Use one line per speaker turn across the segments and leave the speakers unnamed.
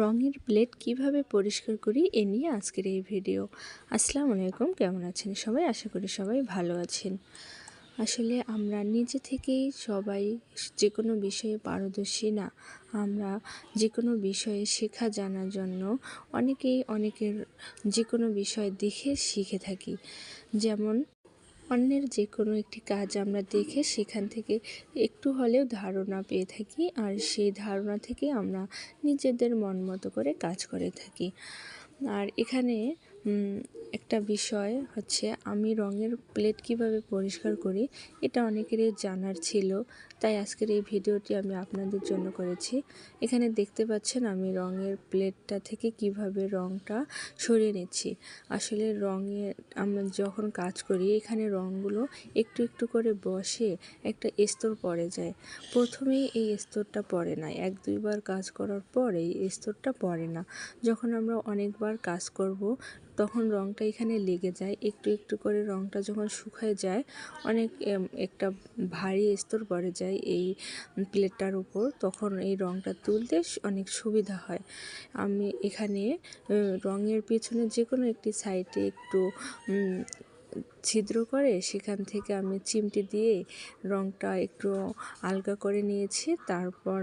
রঙের প্লেট কীভাবে পরিষ্কার করি, এ নিয়ে আজকের এই ভিডিও আসসালামু আলাইকুম, কেমন আছেন সবাই? আশা করি সবাই ভালো আছেন। আসলে আমরা নিজে থেকেই সবাই যে কোনো বিষয়ে পারদর্শী না, আমরা যে কোনো বিষয়ে শেখা জানার জন্য অনেকেই অনেকের যে কোনো বিষয় দেখে শিখে থাকি। যেমন অন্যের যে কোনো একটি কাজ আমরা দেখে সেখান থেকে একটু হলেও ধারণা পেয়ে থাকি, আর সেই ধারণা থেকে আমরা নিজেদের মন মতো করে কাজ করে থাকি। আর এখানে একটা বিষয় হচ্ছে আমি রঙের প্লেট কীভাবে পরিষ্কার করি, এটা অনেকেরই জানার ছিল। তাই আজকের এই ভিডিওটি আমি আপনাদের জন্য করেছি। এখানে দেখতে পাচ্ছেন আমি রঙের প্লেটটা থেকে কীভাবে রঙটা সরিয়ে নিচ্ছি। আসলে রঙের আমরা যখন কাজ করি, এখানে রঙগুলো একটু একটু করে বসে একটা স্তর পড়ে যায়। প্রথমেই এই স্তরটা পড়ে না। এক দুইবার কাজ করার পর এই স্তরটা পড়ে না। যখন আমরা অনেকবার কাজ করব তখন রঙটা এখানে লেগে যায়। একটু একটু করে রঙটা যখন শুকায় যায়, অনেক একটা ভারী স্তর পড়ে যায় এই প্লেটটার উপর। তখন এই রঙটা তুলতে অনেক সুবিধা হয়। আমি এখানে রঙের পেছনে যে কোনো একটি সাইডে একটু ছিদ্র করে সেখান থেকে আমি চিমটি দিয়ে রঙটা একটু আলগা করে নিয়েছি। তারপর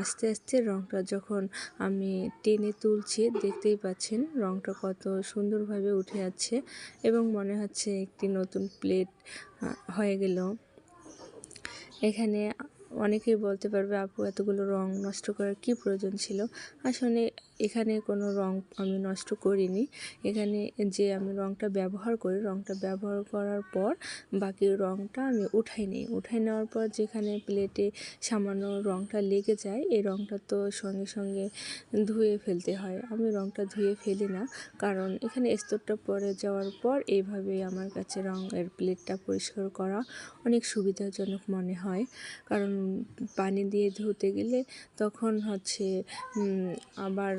আস্তে আস্তে রঙটা যখন আমি টেনে তুলছি, দেখতেই পাচ্ছেন রঙটা কত সুন্দরভাবে উঠে যাচ্ছে এবং মনে হচ্ছে একটি নতুন প্লেট হয়ে গেল। এখানে অনেকেই বলতে পারবে, আপু, এতগুলো রং নষ্ট করার কি প্রয়োজন ছিল? আসলে এখানে কোনো রং আমি নষ্ট করিনি। এখানে যে আমি রংটা ব্যবহার করি, রংটা ব্যবহার করার পর বাকি রংটা আমি উঠাই নিই। উঠাই নেওয়ার পর যেখানে প্লেটে সামান্য রংটা লেগে যায়, এই রংটা তো সঙ্গে সঙ্গে ধুয়ে ফেলতে হয়। আমি রংটা ধুয়ে ফেলি না, কারণ এখানে স্তরটা পরে যাওয়ার পর এইভাবেই আমার কাছে রঙের প্লেটটা পরিষ্কার করা অনেক সুবিধাজনক মনে হয়। কারণ পানি দিয়ে ধুতে গেলে তখন হচ্ছে আবার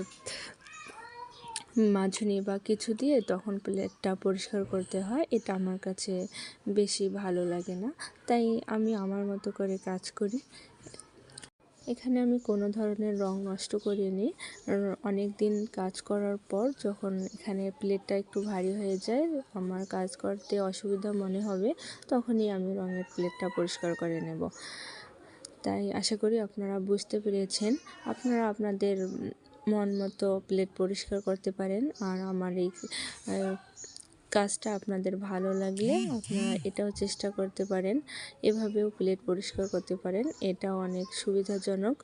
মাজনি বা কিছু দিয়ে তখন প্লেটটা পরিষ্কার করতে হয়। এটা আমার কাছে বেশি ভালো লাগে না। তাই আমি আমার মতো করে কাজ করি। এখানে আমি কোনো ধরনের রং নষ্ট করিনি। অনেক দিন কাজ করার পর যখন এখানে প্লেটটা একটু ভারী হয়ে যায়, আমার কাজ করতে অসুবিধা মনে হবে, তখনই আমি রঙের প্লেটটা পরিষ্কার করে নেব। তাই আশা করি আপনারা বুঝতে পেরেছেন। আপনারা আপনাদের মন মতো প্লেট পরিষ্কার করতে পারেন। আর আমার এই কাজটা আপনাদের ভালো লাগলে আপনারা এটাও চেষ্টা করতে পারেন। এভাবেও প্লেট পরিষ্কার করতে পারেন। এটা অনেক সুবিধাজনক।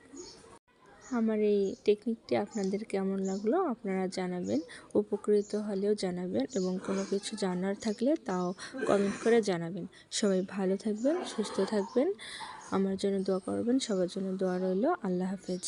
আমার এই টেকনিকটি আপনাদের কেমন লাগল আপনারা জানাবেন, উপকৃত হলেও জানাবেন এবং কোনো কিছু জানার থাকলে তাও কমেন্ট করে জানাবেন। সবাই ভালো থাকবেন, সুস্থ থাকবেন, আমার জন্য দোয়া করবেন, সবার জন্য দোয়া রইল, আল্লাহ হাফেজ।